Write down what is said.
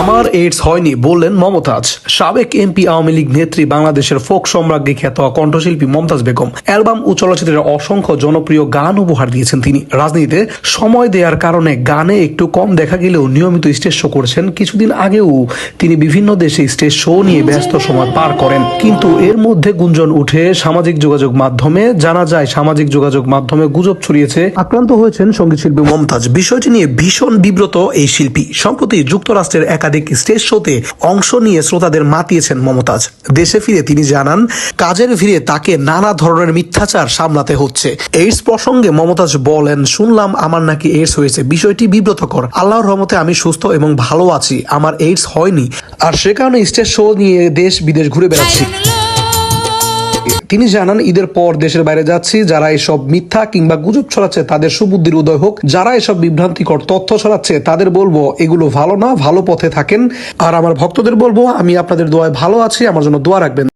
আমার এইডস হয়নি, বললেন মমতাজ। সাবেক এমপি আওয়ামী লীগ নেত্রী বাংলাদেশের ফোক সম্রাজ্ঞী খ্যাত কণ্ঠশিল্পী মমতাজ বেগম অ্যালবাম ও চলচ্চিত্রের অসংখ্য জনপ্রিয় গান উপহার দিয়েছেন তিনি। রাজনীতিতে সময় দেওয়ার কারণে গানে একটু কম দেখা গেলেও নিয়মিত স্টেজ শো করেছেন। কিছুদিন আগেও তিনি বিভিন্ন দেশে স্টেজ শো নিয়ে ব্যস্ত সময় পার করেন। কিন্তু এর মধ্যে গুঞ্জন উঠে সামাজিক যোগাযোগ মাধ্যমে জানা যায়, সামাজিক যোগাযোগ মাধ্যমে গুজব ছড়িয়েছে। আক্রান্ত হয়েছেন সংগীত শিল্পী মমতাজ। বিষয়টি নিয়ে ভীষণ বিব্রত এই শিল্পী। সম্প্রতি যুক্তরাষ্ট্রের একাধিক স্টেজ শোতে অংশ নিয়ে শ্রোতাদের মাতিয়েছেন মমতাজ। দেশে ফিরে তিনি জানান, কাজের ভিড়ে তাকে নানা ধরনের মিথ্যাচার সামলাতে হচ্ছে। এইডস প্রসঙ্গে মমতাজ বলেন, শুনলাম আমার নাকি এইডস হয়েছে। বিষয়টি বিব্রতকর। আল্লাহর রহমতে আমি সুস্থ এবং ভালো আছি। আমার এইডস হয়নি। আর সে কারণে স্টেজ শো নিয়ে দেশ বিদেশ ঘুরে বেড়াচ্ছি। তিনি জানান, ঈদের পর দেশের বাইরে যাচ্ছি, যারা এসব মিথ্যা কিংবা গুজব ছড়াচ্ছে তাদের সুবুদ্ধির উদয় হোক, যারা এসব বিভ্রান্তিকর তথ্য ছড়াচ্ছে তাদের বলব, এগুলো ভালো না, ভালো পথে থাকেন। আর আমার ভক্তদের বলব, আমি আপনাদের দোয়ায় ভালো আছি, আমার জন্য দোয়া রাখবেন।